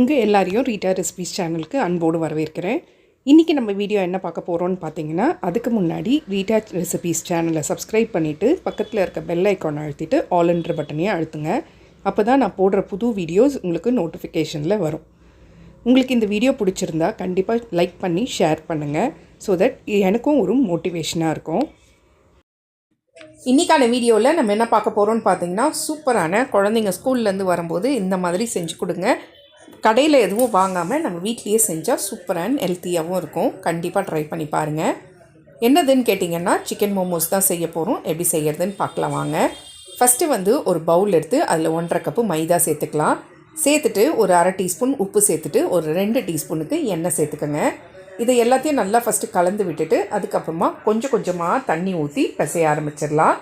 உங்கள் எல்லாரையும் Rita recipes சேனலுக்கு அன்போடு வரவேற்கிறேன். இன்றைக்கி நம்ம வீடியோ என்ன பார்க்க போகிறோம்னு பார்த்தீங்கன்னா அதுக்கு முன்னாடி ரீட்டா ரெசிபிஸ் சேனலை சப்ஸ்கிரைப் பண்ணிவிட்டு பக்கத்தில் இருக்க பெல் ஐக்கான் அழுத்திட்டு ஆல்ன்ற பட்டனையும் அழுத்துங்க. அப்போ தான் நான் போடுற புது வீடியோஸ் உங்களுக்கு நோட்டிஃபிகேஷனில் வரும். உங்களுக்கு இந்த வீடியோ பிடிச்சிருந்தா கண்டிப்பாக லைக் பண்ணி ஷேர் பண்ணுங்கள் ஸோ தட் எனக்கும் ஒரு மோட்டிவேஷனாக இருக்கும். இன்றைக்கான வீடியோவில் நம்ம என்ன பார்க்க போகிறோம்னு பார்த்தீங்கன்னா சூப்பரான குழந்தைங்க ஸ்கூல்லேருந்து வரும்போது இந்த மாதிரி செஞ்சு கொடுங்க. கடையில் எதுவும் வாங்காமல் நம்ம வீட்லேயே செஞ்சால் சூப்பர் அண்ட் ஹெல்த்தியாகவும் இருக்கும். கண்டிப்பாக ட்ரை பண்ணி பாருங்கள் என்னதுன்னு கேட்டிங்கன்னா சிக்கன் மோமோஸ் தான் செய்ய போகிறோம் எப்படி செய்யறதுன்னு பார்க்கலாம் வாங்க. ஃபஸ்ட்டு வந்து ஒரு பவுல் எடுத்து அதில் ஒன்றரை கப்பு மைதா சேர்த்துக்கலாம். சேர்த்துட்டு ஒரு அரை டீஸ்பூன் உப்பு சேர்த்துட்டு ஒரு ரெண்டு டீஸ்பூனுக்கு எண்ணெய் சேர்த்துக்கோங்க. இதை எல்லாத்தையும் நல்லா ஃபஸ்ட்டு கலந்து விட்டுட்டு அதுக்கப்புறமா கொஞ்சம் கொஞ்சமாக தண்ணி ஊற்றி பிசைய ஆரம்பிச்சிடலாம்.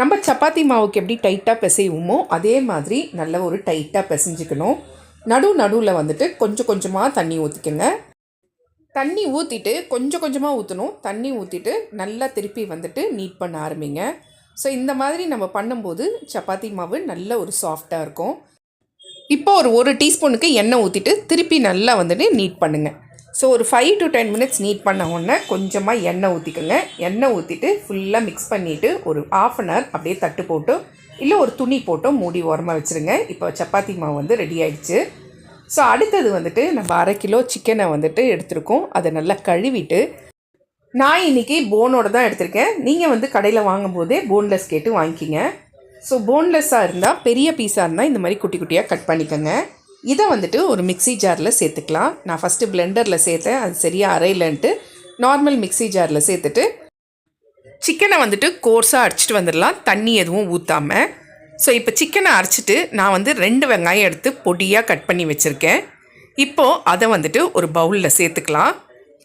நம்ம சப்பாத்தி மாவுக்கு எப்படி டைட்டாக பிசைவோமோ அதே மாதிரி நல்ல ஒரு டைட்டாக பிசைஞ்சுக்கணும். நடு நடுவில் வந்துட்டு கொஞ்சம் கொஞ்சமாக தண்ணி ஊற்றிக்கோங்க தண்ணி ஊற்றிட்டு கொஞ்சம் கொஞ்சமாக ஊற்றணும் தண்ணி ஊற்றிட்டு நல்லா திருப்பி வந்துட்டு நீட் பண்ண ஆரம்பிங்க. ஸோ இந்த மாதிரி நம்ம பண்ணும்போது சப்பாத்தி மாவு நல்ல ஒரு சாஃப்டாக இருக்கும். இப்போ ஒரு ஒரு டீஸ்பூனுக்கு எண்ணெய் ஊற்றிட்டு திருப்பி நல்லா வந்துட்டு நீட் பண்ணுங்கள் ஸோ ஒரு five to ten minutes knead பண்ண உடனே கொஞ்சமாக எண்ணெய் ஊற்றிக்கோங்க எண்ணெய் ஊற்றிட்டு ஃபுல்லாக மிக்ஸ் பண்ணிவிட்டு ஒரு ஆஃப் அன் ஹவர் அப்படியே தட்டு போட்டு இல்லை ஒரு துணி போட்டோ மூடி ஓரமாக வச்சுருங்க. இப்போ சப்பாத்தி மாவு வந்து ரெடி ஆயிடுச்சு. ஸோ அடுத்தது வந்துட்டு நம்ம அரை கிலோ சிக்கனை வந்துட்டு எடுத்திருக்கோம். அதை நல்லா கழுவிட்டு நான் இன்றைக்கி போனோட தான் எடுத்திருக்கேன். நீங்கள் வந்து கடையில் வாங்கும்போதே போன்லெஸ் கேட்டு வாங்கிக்கிங்க. ஸோ போன்லெஸ்ஸாக இருந்தால் பெரிய பீஸாக இருந்தால் இந்த மாதிரி குட்டி குட்டியாக கட் பண்ணிக்கோங்க. இதை வந்துட்டு ஒரு மிக்ஸி ஜாரில் சேர்த்துக்கலாம். நான் ஃபஸ்ட்டு பிளெண்டரில் சேர்த்தேன். அது சரியாக அரையிலன்ட்டு நார்மல் மிக்ஸி ஜாரில் சேர்த்துட்டு சிக்கனை வந்துட்டு கோர்ஸாக அரைச்சிட்டு வந்துடலாம். தண்ணி எதுவும் ஊற்றாமல் ஸோ இப்போ சிக்கனை அரைச்சிட்டு நான் வந்து ரெண்டு வெங்காயம் எடுத்து பொடியாக கட் பண்ணி வச்சுருக்கேன். இப்போது அதை வந்துட்டு ஒரு பவுலில் சேர்த்துக்கலாம்.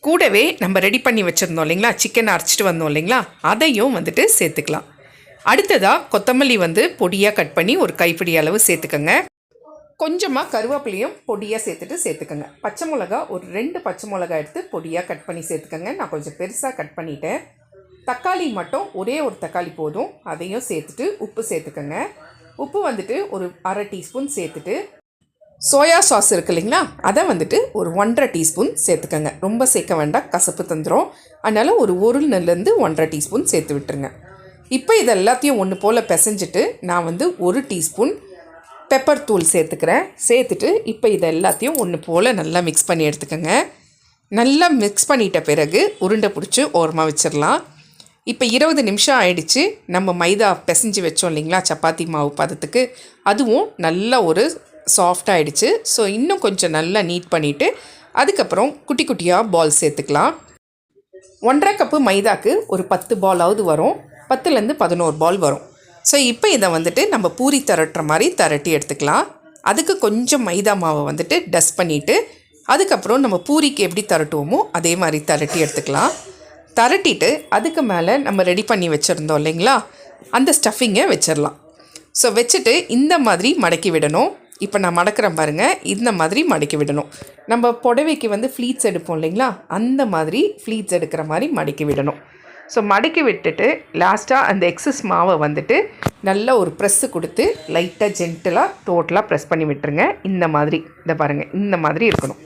கூடவே நம்ம ரெடி பண்ணி வச்சுருந்தோம் இல்லைங்களா? சிக்கனை அரைச்சிட்டு வந்தோம் இல்லைங்களா? அதையும் வந்துட்டு சேர்த்துக்கலாம். அடுத்ததாக கொத்தமல்லி வந்து பொடியாக கட் பண்ணி ஒரு கைப்பிடி அளவு சேர்த்துக்கோங்க. கொஞ்சமாக கருவேப்பிலையும் பொடியாக சேர்த்துட்டு சேர்த்துக்கோங்க. பச்சை மிளகா ஒரு ரெண்டு பச்சை மிளகா எடுத்து பொடியாக கட் பண்ணி சேர்த்துக்கோங்க. நான் கொஞ்சம் பெருசாக கட் பண்ணிட்டேன். தக்காளி மட்டும் ஒரே ஒரு தக்காளி போதும். அதையும் சேர்த்துட்டு உப்பு சேர்த்துக்கோங்க. உப்பு வந்துட்டு ஒரு அரை டீஸ்பூன் சேர்த்துட்டு சோயா சாஸ் இருக்கு இல்லைங்களா? அதை வந்துட்டு ஒரு ஒன்றரை டீஸ்பூன் சேர்த்துக்கோங்க. ரொம்ப சேர்க்க வேண்டாம். கசப்பு தந்துடும் அதனால் ஒரு ஒரு நெல்லேருந்து ஒன்றரை டீஸ்பூன் சேர்த்து விட்டுருங்க. இப்போ இது எல்லாத்தையும் ஒன்று போல் பிசைஞ்சிட்டு நான் வந்து ஒரு டீஸ்பூன் பெப்பர் தூள் சேர்த்துக்கிறேன். சேர்த்துட்டு இப்போ இதை எல்லாத்தையும் ஒன்று போல் நல்லா மிக்ஸ் பண்ணி எடுத்துக்கோங்க. நல்லா மிக்ஸ் பண்ணிட்ட பிறகு உருண்டை பிடிச்சி ஓரமாக வச்சிடலாம். இப்போ இருபது நிமிஷம் ஆயிடுச்சு. நம்ம மைதா பிசைஞ்சு வச்சோம் இல்லைங்களா? சப்பாத்தி மாவு பதத்துக்கு. அதுவும் நல்லா ஒரு சாஃப்ட் ஆயிடுச்சு. ஸோ இன்னும் கொஞ்சம் நல்லா நீட் பண்ணிவிட்டு அதுக்கப்புறம் குட்டி குட்டியாக பால் சேர்த்துக்கலாம். ஒன்றரை கப்பு மைதாக்கு ஒரு பத்து பாலாவது வரும். பத்துலேருந்து பதினோரு பால் வரும். ஸோ இப்போ இதை வந்துட்டு நம்ம பூரி திரட்டுற மாதிரி திரட்டி எடுத்துக்கலாம். அதுக்கு கொஞ்சம் மைதா மாவை வந்துட்டு டஸ்ட் பண்ணிவிட்டு அதுக்கப்புறம் நம்ம பூரிக்கு எப்படி திரட்டுவோமோ அதே மாதிரி திரட்டி எடுத்துக்கலாம். தரட்டிட்டு அதுக்கு மேலே நம்ம ரெடி பண்ணி வச்சுருந்தோம் இல்லைங்களா? அந்த ஸ்டஃபிங்கை வச்சிடலாம் ஸோ வச்சுட்டு இந்த மாதிரி மடக்கி விடணும். இப்போ நான் மடக்கிறேன் பாருங்கள் இந்த மாதிரி மடக்கி விடணும். நம்ம புடவைக்கு வந்து ஃப்ளீட்ஸ் எடுப்போம் இல்லைங்களா? அந்த மாதிரி ஃப்ளீட்ஸ் எடுக்கிற மாதிரி மடக்கி விடணும். ஸோ மடக்கி விட்டுட்டு லாஸ்ட்டாக அந்த எக்ஸஸ் மாவை வந்துட்டு நல்லா ஒரு ப்ரெஸ்ஸு கொடுத்து லைட்டாக ஜென்டலாக டோட்டலாக ப்ரெஸ் பண்ணி விட்டுருங்க. இந்த மாதிரி இதை பாருங்கள் இந்த மாதிரி இருக்கணும்.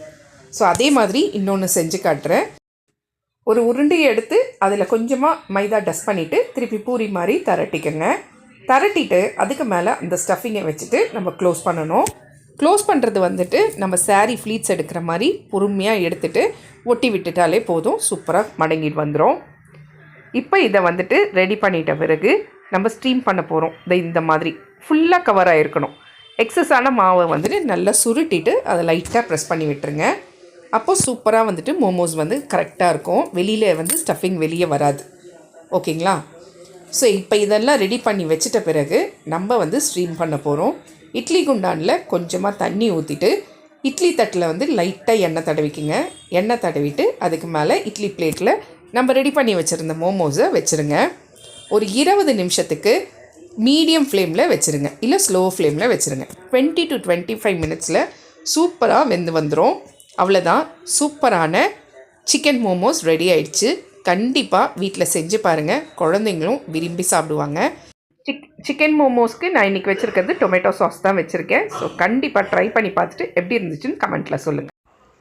ஸோ அதே மாதிரி இன்னொன்று செஞ்சு காட்டுறேன். ஒரு உருண்டையை எடுத்து அதில் கொஞ்சமாக மைதா டஸ்ட் பண்ணிவிட்டு திருப்பி பூரி மாதிரி தரட்டிக்கங்க. தரட்டிட்டு அதுக்கு மேலே அந்த ஸ்டஃபிங்கை வச்சுட்டு நம்ம க்ளோஸ் பண்ணணும். க்ளோஸ் பண்ணுறது வந்துட்டு நம்ம சாரீ ஃப்ளீட்ஸ் எடுக்கிற மாதிரி பொறுமையாக எடுத்துட்டு ஒட்டி விட்டுட்டாலே போதும். சூப்பராக மடங்கிட்டு வந்துடும் இப்போ இதை வந்துட்டு ரெடி பண்ணிட்ட பிறகு நம்ம ஸ்டீம் பண்ண போகிறோம் இந்த இந்த மாதிரி ஃபுல்லாக கவர் ஆகிருக்கணும் எக்ஸஸான மாவை வந்துட்டு நல்லா சுருட்டிட்டு அதை லைட்டாக ப்ரெஸ் பண்ணி விட்டுருங்க. அப்போது சூப்பராக வந்துட்டு மோமோஸ் வந்து கரெக்டாக இருக்கும். வெளியில் வந்து ஸ்டஃபிங் வெளியே வராது. ஓகேங்களா? ஸோ இப்போ இதெல்லாம் ரெடி பண்ணி வச்சிட்ட பிறகு நம்ம வந்து ஸ்ட்ரீம் பண்ண போகிறோம் இட்லி குண்டானில் கொஞ்சமாக தண்ணி ஊற்றிட்டு இட்லி தட்டில் வந்து லைட்டாக எண்ணெய் தடவிக்குங்க. எண்ணெய் தடவிட்டு அதுக்கு மேலே இட்லி பிளேட்டில் நம்ம ரெடி பண்ணி வச்சுருந்த மோமோஸை வச்சுருங்க. ஒரு இருபது நிமிஷத்துக்கு மீடியம் ஃப்ளேமில் வச்சுருங்க. இல்லை ஸ்லோ ஃப்ளேமில் வச்சுருங்க. டுவெண்ட்டி டு டுவெண்ட்டி ஃபைவ் மினிட்ஸில் சூப்பராக வெந்து வந்துடும் அவ்வளோதான் சூப்பரான சிக்கன் மோமோஸ் ரெடி ஆயிடுச்சு. கண்டிப்பாக வீட்டில் செஞ்சு பாருங்கள் குழந்தைங்களும் விரும்பி சாப்பிடுவாங்க. சிக் சிக்கன் மோமோஸ்க்கு நான் இன்றைக்கி வச்சுருக்கிறது டொமேட்டோ சாஸ் தான் வச்சுருக்கேன். ஸோ கண்டிப்பாக ட்ரை பண்ணி பார்த்துட்டு எப்படி இருந்துச்சுன்னு கமெண்ட்டில் சொல்லுங்கள்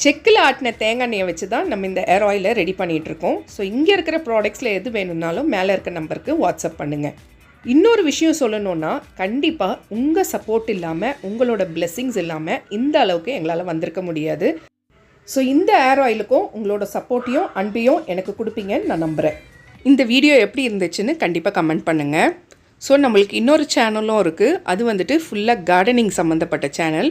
செக்கில் ஆட்டின தேங்காய் எண்ணெயை வச்சு தான் நம்ம இந்த ஏர் ஆயிலை ரெடி பண்ணிகிட்டு இருக்கோம் ஸோ இங்கே இருக்கிற ப்ராடக்ட்ஸில் எது வேணும்னாலும் மேலே இருக்க நம்பருக்கு வாட்ஸ்அப் பண்ணுங்கள் இன்னொரு விஷயம் சொல்லணுன்னா கண்டிப்பாக உங்கள் சப்போர்ட் இல்லாமல் உங்களோட blessings இல்லாமல் இந்த அளவுக்கு எங்களால் வந்திருக்க முடியாது. ஸோ இந்த ஏர் ஆயிலுக்கும் உங்களோட சப்போர்ட்டையும் அன்பையும் எனக்கு கொடுப்பீங்கன்னு நான் நம்புகிறேன் இந்த வீடியோ எப்படி இருந்துச்சுன்னு கண்டிப்பாக கமெண்ட் பண்ணுங்கள் ஸோ நம்மளுக்கு இன்னொரு சேனலும் இருக்குது அது வந்துட்டு ஃபுல்லாக கார்டனிங் சம்மந்தப்பட்ட சேனல்